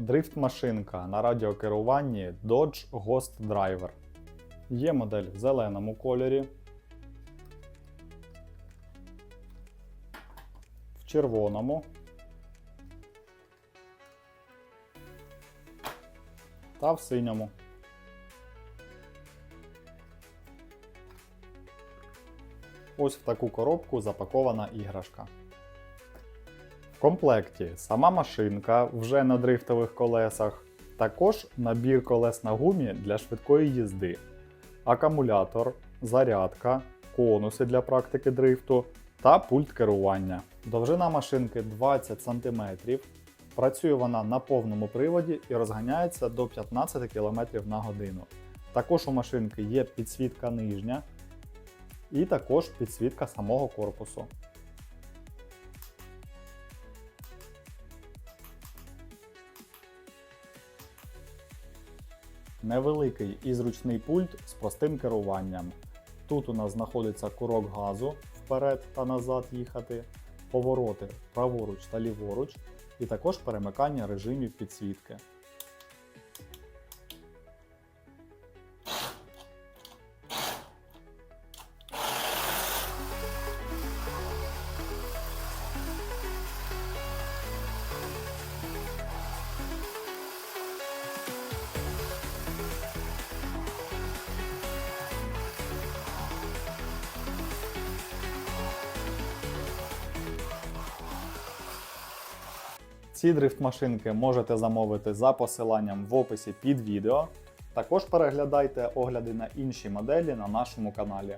Дрифт-машинка на радіокеруванні Dodge Ghost Driver. Є модель в зеленому кольорі, в червоному та в синьому. Ось в таку коробку запакована іграшка. Комплекті сама машинка вже на дрифтових колесах, також набір колес на гумі для швидкої їзди, акумулятор, зарядка, конуси для практики дрифту та пульт керування. Довжина машинки 20 см. Працює вона на повному приводі і розганяється до 15 км на годину. Також у машинки є підсвітка нижня і також підсвітка самого корпусу. Невеликий і зручний пульт з простим керуванням. Тут у нас знаходиться курок газу вперед та назад їхати, повороти праворуч та ліворуч, і також перемикання режимів підсвітки. Ці дрифт-машинки можете замовити за посиланням в описі під відео. Також переглядайте огляди на інші моделі на нашому каналі.